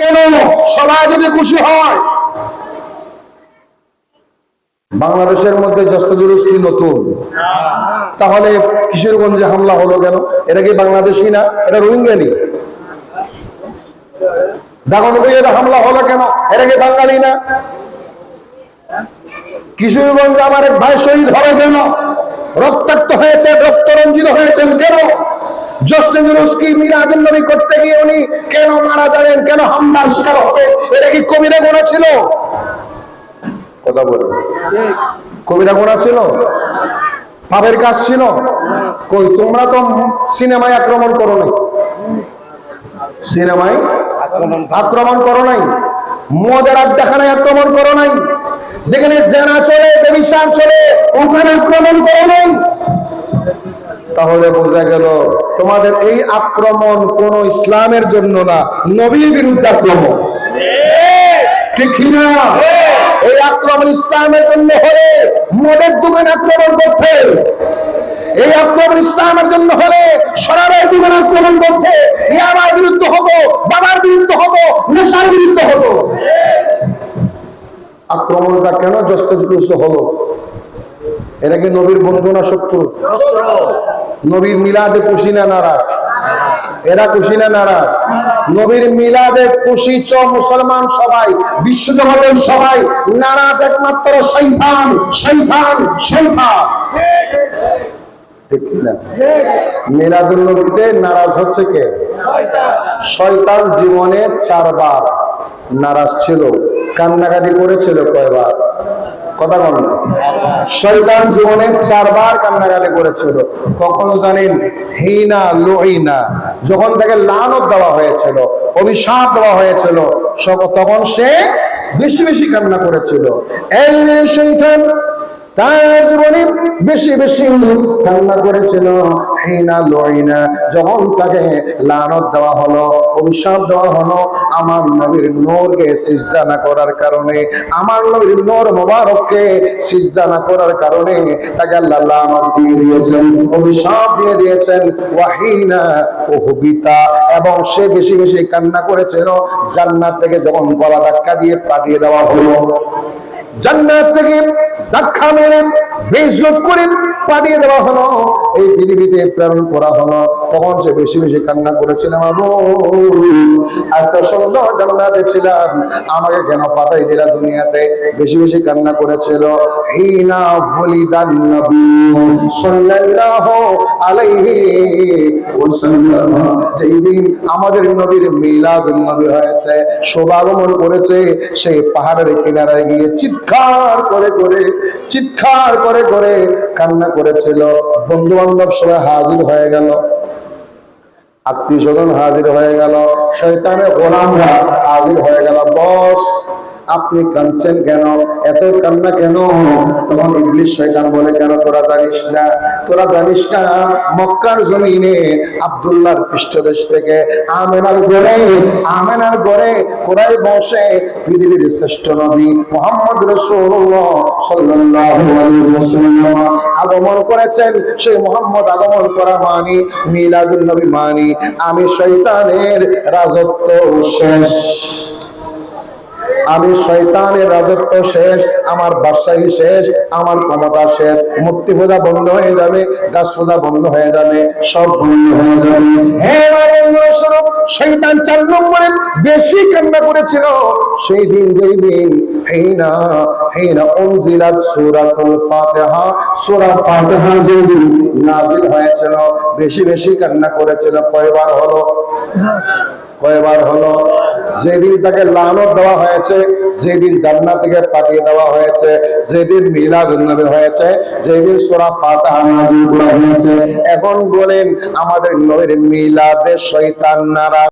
কেন সবাই যদি খুশি হয়? বাংলাদেশের মধ্যে জস্তজুলুস কি নতুন, তাহলে কিশোরগঞ্জে হামলা হলো কেন? এটা কি বাংলাদেশি না? এটা রোহিঙ্গানি। হামলা হলো কেন? এটা কি বাঙালি না? কিশোরগঞ্জে আমার এক ভাই শহীদ হবে কেন রক্তাক্ত হয়েছে, রক্ত রঞ্জিত হয়েছেন কেন? পাপের কাজ ছিল? কই, তোমরা তো সিনেমায় আক্রমণ করো নাই। সিনেমায় আক্রমণ করো নাই। মদের আড্ডাখানায় আক্রমণ করো নাই। যেখানে জেনা চলে চলে, ওখানে আক্রমণ করো তাহলে বোঝা গেল, তোমাদের এই আক্রমণ কোন ইসলামের জন্য না, নবীর বিরুদ্ধে আক্রমণ। ঠিক না এই আক্রমণ ইসলামের জন্য হলে মদের দোকানে আক্রমণ করতে। এই আক্রমণ ইসলামের জন্য হলে সরাবের দোকানে আক্রমণ করতে। ইয়াবার বিরুদ্ধে হব, বাবার বিরুদ্ধে হব, নেশার বিরুদ্ধে হব। আক্রমণটা কেন জস্ত হলো? এটা কি নবীর বন্ধু না শত্রু? নবীর মিলাদে খুশি না নারাজ? এরা খুশি না নারাজ? নবীর মিলাদে খুশি চ মুসলমান সবাই বিশ্বজগতের সবাই, নারাজ একমাত্র শৈতান শৈতান শৈতান ঠিক না। মিলাদুল নবীতে নারাজ হচ্ছে কে? শয়তান জীবনে চারবার নারাজ ছিল, কান্নাকাটি করেছিল কয়বার? কথা বল শয়তান জীবনে চারবার কান্নাকাটি করেছিল। কখনো জানেন, হিনা লোহিনা যখন তাকে লানত দেওয়া হয়েছিল, অভিশাপ দেওয়া হয়েছিল তখন সে বেশি বেশি কান্না করেছিল। শৈতান তার জীবনে বেশি বেশি কান্না করেছিল, হিনা লইনা, যখন তাকে লানত দেওয়া হলো, অভিশাপ দেওয়া হলো আমার নবীর নূরকে সিজদা না করার কারণে, আমার নবীর নূর মোবারককে সিজদা না করার কারণে তাকে আল্লাহ লানত দিয়ে দিয়েছেন, অভিশাপ দিয়ে দিয়েছেন, ওয়াহিনা ওহবিতা এবং সে বেশি বেশি কান্না করেছিল, জান্নাত থেকে যখন গলা ধাক্কা দিয়ে পাঠিয়ে দেওয়া হলো। জান্নাত থেকে ধাক্কা মেরে বেজত পাঠিয়ে দেওয়া হলো। এই পৃথিবীতে প্রেরণ করা হলো। তখন সে বেশি বেশি কান্না করেছিল বাবু এত সুন্দর আমাকে কেন পাঠাই দিলা দুনিয়াতে? বেশি বেশি কান্না করেছিল। আমাদের নবীর মিলাদ নবী হয়েছে শোভাগমন করেছে, সেই পাহাড়ের কিনারায় গিয়ে চিৎকার করে করে, চিৎকার করে করে কান্না করেছিল। বন্ধু বান্ধব সবাই হাজির হয়ে গেল। আত্মীয় স্বজন হাজির হয়ে গেল। শৈতানের গোলামরা হাজির হয়ে গেল। বস আপনি কাঁদছেন কেন? এত কান্না কেন? তখন ইংলিশ শয়তান বলে, কেন তোরা জানিস না? তোরা জানিস না, মক্কার জমিনে আব্দুল্লাহর পৃষ্ঠদেশ থেকে আমেনার গড়ে আমেনার গড়ে কোরাই বসে পৃথিবীর শ্রেষ্ঠ নবী মোহাম্মদ রসুল্লাহ সাল্লাল্লাহু আলাইহি ওয়াসাল্লাম আগমন করেছেন। সেই মোহাম্মদ আগমন করা মানি মিলাদুল নবী মানি। আমি শয়তানের রাজত্ব শেষ। আমি শয়তানের রাজত্ব শেষ, আমার বাদশাহী শেষ, আমার ক্ষমতা শেষ। মূর্তি পূজা বন্ধ হয়ে যাবে, গাছ পূজা বন্ধ হয়ে যাবে, সব বন্ধ হয়ে যাবে। বেশি করেছিল। সেই দিন, যেই দিন হেনা হেনা অনজিলাত সূরাতুল ফাতিহা, সূরা ফাতিহা যেই দিন নাযিল হয়েছিল বেশি বেশি কান্না করেছিল। কয়বার হলো? কয়বার হলো? যেদিন তাকে লানত দেওয়া হয়েছে, যেদিন জান্নাত থেকে পাঠিয়ে দেওয়া হয়েছে, যেদিন মিলাদ নবী হয়েছে, যেদিন সোরা ফাতিহা নাযিল হয়েছে, এখন বলেন, আমাদের নবীর মিলাদে শয়তান নারা